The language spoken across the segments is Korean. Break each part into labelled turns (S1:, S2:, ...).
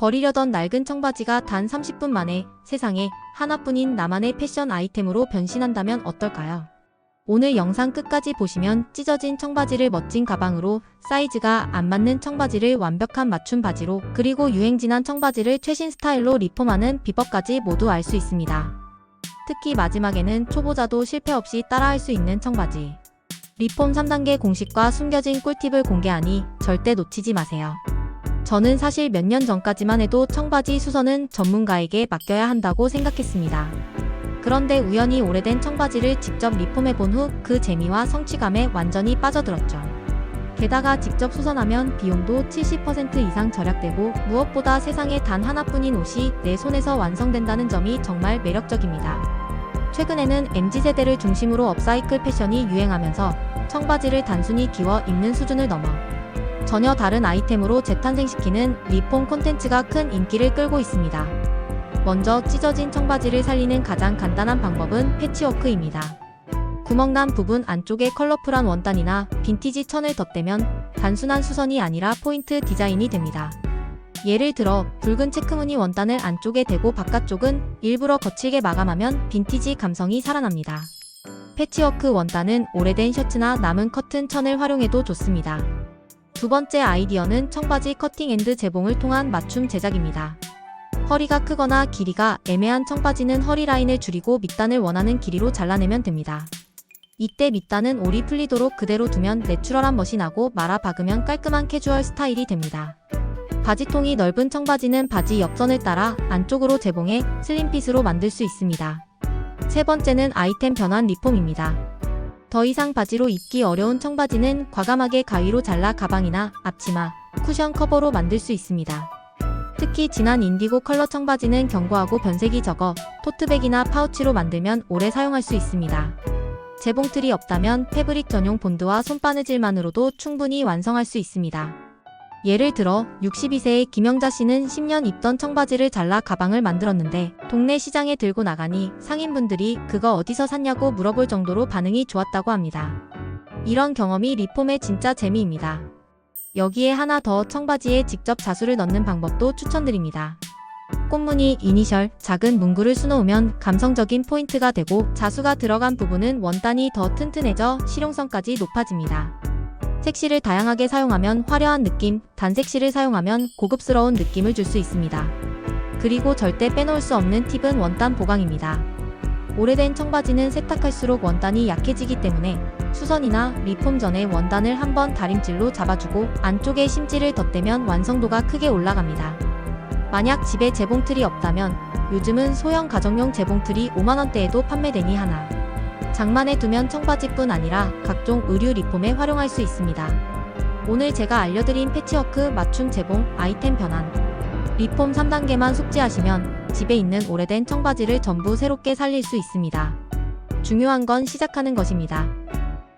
S1: 버리려던 낡은 청바지가 단 30분 만에 세상에 하나뿐인 나만의 패션 아이템으로 변신한다면 어떨까요? 오늘 영상 끝까지 보시면 찢어진 청바지를 멋진 가방으로 사이즈가 안 맞는 청바지를 완벽한 맞춤 바지로 그리고 유행 지난 청바지를 최신 스타일로 리폼하는 비법까지 모두 알 수 있습니다. 특히 마지막에는 초보자도 실패 없이 따라할 수 있는 청바지. 리폼 3단계 공식과 숨겨진 꿀팁을 공개하니 절대 놓치지 마세요. 저는 사실 몇 년 전까지만 해도 청바지 수선은 전문가에게 맡겨야 한다고 생각했습니다. 그런데 우연히 오래된 청바지를 직접 리폼해 본 후 그 재미와 성취감에 완전히 빠져들었죠. 게다가 직접 수선하면 비용도 70% 이상 절약되고 무엇보다 세상에 단 하나뿐인 옷이 내 손에서 완성된다는 점이 정말 매력적입니다. 최근에는 MZ세대를 중심으로 업사이클 패션이 유행하면서 청바지를 단순히 기워 입는 수준을 넘어 전혀 다른 아이템으로 재탄생시키는 리폼 콘텐츠가 큰 인기를 끌고 있습니다. 먼저 찢어진 청바지를 살리는 가장 간단한 방법은 패치워크입니다. 구멍난 부분 안쪽에 컬러풀한 원단이나 빈티지 천을 덧대면 단순한 수선이 아니라 포인트 디자인이 됩니다. 예를 들어 붉은 체크무늬 원단을 안쪽에 대고 바깥쪽은 일부러 거칠게 마감하면 빈티지 감성이 살아납니다. 패치워크 원단은 오래된 셔츠나 남은 커튼 천을 활용해도 좋습니다. 두 번째 아이디어는 청바지 커팅 앤드 재봉을 통한 맞춤 제작입니다. 허리가 크거나 길이가 애매한 청바지는 허리 라인을 줄이고 밑단을 원하는 길이로 잘라내면 됩니다. 이때 밑단은 올이 풀리도록 그대로 두면 내추럴한 멋이 나고 말아 박으면 깔끔한 캐주얼 스타일이 됩니다. 바지통이 넓은 청바지는 바지 옆선을 따라 안쪽으로 재봉해 슬림핏으로 만들 수 있습니다. 세 번째는 아이템 변환 리폼입니다. 더 이상 바지로 입기 어려운 청바지는 과감하게 가위로 잘라 가방이나 앞치마, 쿠션 커버로 만들 수 있습니다. 특히 진한 인디고 컬러 청바지는 견고하고 변색이 적어 토트백이나 파우치로 만들면 오래 사용할 수 있습니다. 재봉틀이 없다면 패브릭 전용 본드와 손바느질만으로도 충분히 완성할 수 있습니다. 예를 들어 62세의 김영자 씨는 10년 입던 청바지를 잘라 가방을 만들었는데 동네 시장에 들고 나가니 상인분들이 그거 어디서 샀냐고 물어볼 정도로 반응이 좋았다고 합니다. 이런 경험이 리폼의 진짜 재미입니다. 여기에 하나 더 청바지에 직접 자수를 넣는 방법도 추천드립니다. 꽃무늬, 이니셜, 작은 문구를 수놓으면 감성적인 포인트가 되고 자수가 들어간 부분은 원단이 더 튼튼해져 실용성까지 높아집니다. 색실을 다양하게 사용하면 화려한 느낌, 단색실을 사용하면 고급스러운 느낌을 줄 수 있습니다. 그리고 절대 빼놓을 수 없는 팁은 원단 보강입니다. 오래된 청바지는 세탁할수록 원단이 약해지기 때문에 수선이나 리폼 전에 원단을 한번 다림질로 잡아주고 안쪽에 심지를 덧대면 완성도가 크게 올라갑니다. 만약 집에 재봉틀이 없다면 요즘은 소형 가정용 재봉틀이 5만원대에도 판매되니 하나. 장만해 두면 청바지뿐 아니라 각종 의류 리폼에 활용할 수 있습니다. 오늘 제가 알려드린 패치워크 맞춤 재봉 아이템 변환 리폼 3단계만 숙지하시면 집에 있는 오래된 청바지를 전부 새롭게 살릴 수 있습니다. 중요한 건 시작하는 것입니다.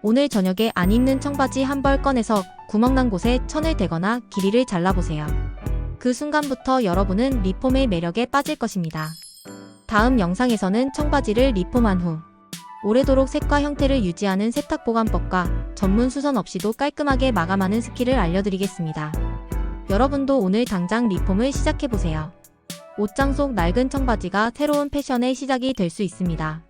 S1: 오늘 저녁에 안 입는 청바지 한 벌 꺼내서 구멍난 곳에 천을 대거나 길이를 잘라보세요. 그 순간부터 여러분은 리폼의 매력에 빠질 것입니다. 다음 영상에서는 청바지를 리폼한 후 오래도록 색과 형태를 유지하는 세탁 보관법과 전문 수선 없이도 깔끔하게 마감하는 스킬을 알려드리겠습니다. 여러분도 오늘 당장 리폼을 시작해보세요. 옷장 속 낡은 청바지가 새로운 패션의 시작이 될 수 있습니다.